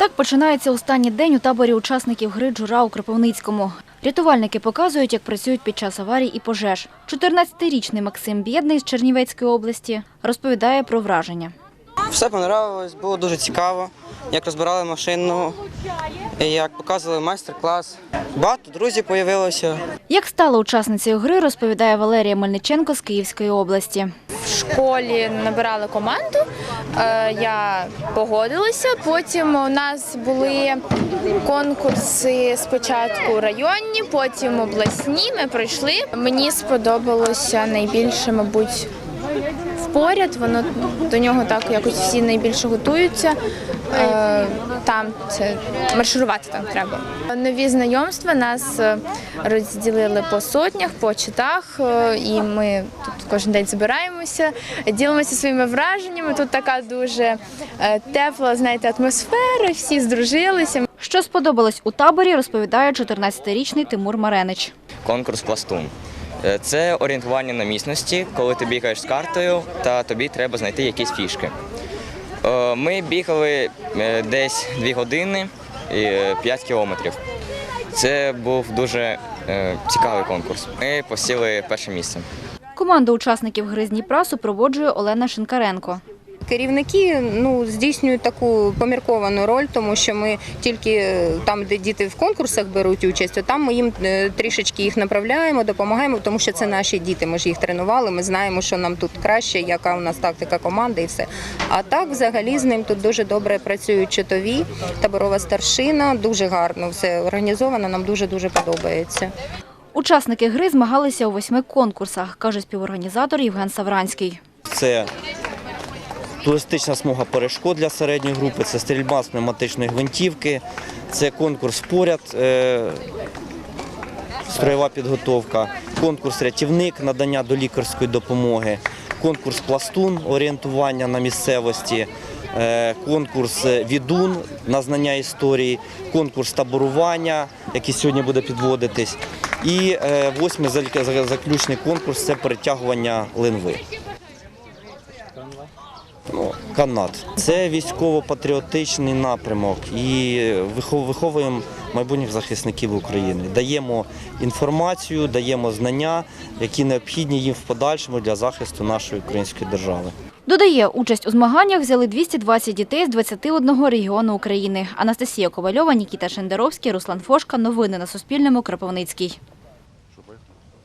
Так починається останній день у таборі учасників гри «Джура» у Кропивницькому. Рятувальники показують, як працюють під час аварій і пожеж. 14-річний Максим Бєдний з Чернівецької області розповідає про враження. Все понравилось, було дуже цікаво, як розбирали машину, як показували майстер-клас. Багато друзів з'явилося. Як стала учасницею гри, розповідає Валерія Мельниченко з Київської області. Школі набирали команду. е, Я погодилася. Потім у нас були конкурси спочатку районні, потім обласні. Ми пройшли. Мені сподобалося найбільше, мабуть. Впоряд, воно до нього так якось всі найбільше готуються. Е, Там це марширувати там треба. Нові знайомства нас е, розділили по сотнях, по читах, е, і ми тут кожен день збираємося, ділимося своїми враженнями. Тут така дуже тепла, знаєте, атмосфера, всі здружилися. Що сподобалось у таборі, розповідає 14-річний Тимур Маренич. конкурс пластун. Е, Це орієнтування на місності, коли ти бігаєш з картою, та тобі треба знайти якісь фішки. Е, Ми бігали е, десь 2 години і е, 5 кілометрів. Це був дуже цікавий конкурс. Ми посіли перше місце. Команду учасників гри з Дніпра супроводжує Олена Шинкаренко. Керівники ну здійснюють таку помірковану роль, тому що ми тільки е, там, де діти в конкурсах беруть участь, то там ми їм е, трішечки їх направляємо, допомагаємо, тому що це наші діти. Ми ж їх тренували. Ми знаємо, що нам тут краще, яка у нас тактика команди, і все. А так, взагалі, з ним тут дуже добре працюють чотові, таборова старшина, дуже гарно все організовано. Нам дуже дуже подобається. Учасники гри змагалися у восьми конкурсах, каже співорганізатор Євген Савранський. Це туристична смуга перешкод для середньої групи, це стрільба з пневматичної гвинтівки, це конкурс поряд, е, строєва підготовка, конкурс рятівник, надання до лікарської допомоги, конкурс пластун, орієнтування на місцевості, е, конкурс відун на знання історії, конкурс таборування, який сьогодні буде підводитись. І е, восьмий заключний конкурс це перетягування линви. Ну, канат. Це військово-патріотичний напрямок і виховуємо майбутніх захисників України. Даємо інформацію, даємо знання, які необхідні їм в подальшому для захисту нашої української держави. Додає, участь у змаганнях взяли 220 дітей з 21 регіону України. Анастасія Ковальова, Нікіта Шендеровський, Руслан Фошка. Новини на Суспільному. Кропивницький.